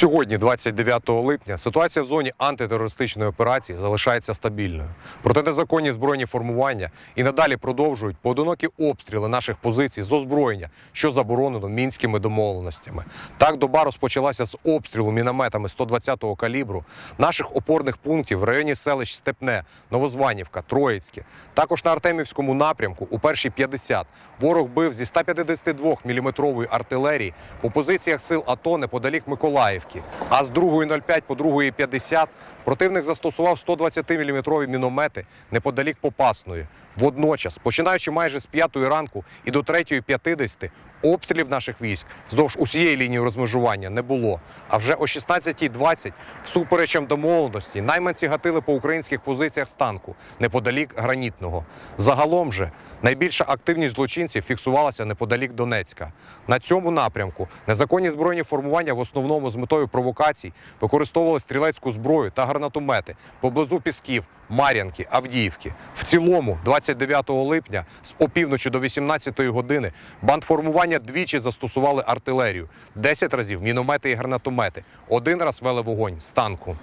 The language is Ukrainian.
Сьогодні, 29 липня, ситуація в зоні антитерористичної операції залишається стабільною. Проте незаконні збройні формування і надалі продовжують поодинокі обстріли наших позицій з озброєння, що заборонено мінськими домовленостями. Так доба розпочалася з обстрілу мінометами 120-го калібру наших опорних пунктів в районі селищ Степне, Новозванівка, Троїцьке. Також на Артемівському напрямку у першій 50 ворог бив зі 152 мм артилерії по позиціях сил АТО неподалік Миколаївки. А з 2.05 по 2.50 противник застосував 120 мм міномети неподалік Попасної. Водночас, починаючи майже з 5 ранку і до 3.50, обстрілів наших військ вздовж усієї лінії розмежування не було. А вже о 16.20, всуперечам домовленості, найманці гатили по українських позиціях станку неподалік гранітного. Загалом же найбільша активність злочинців фіксувалася неподалік Донецька. На цьому напрямку незаконні збройні формування в основному з метою провокацій використовували стрілецьку зброю та гранатомети поблизу Пісків, Мар'янки, Авдіївки. В цілому, 29 липня з опівночі до 18 години бандформування двічі застосували артилерію, 10 разів міномети і гранатомети, один раз вели вогонь з танку.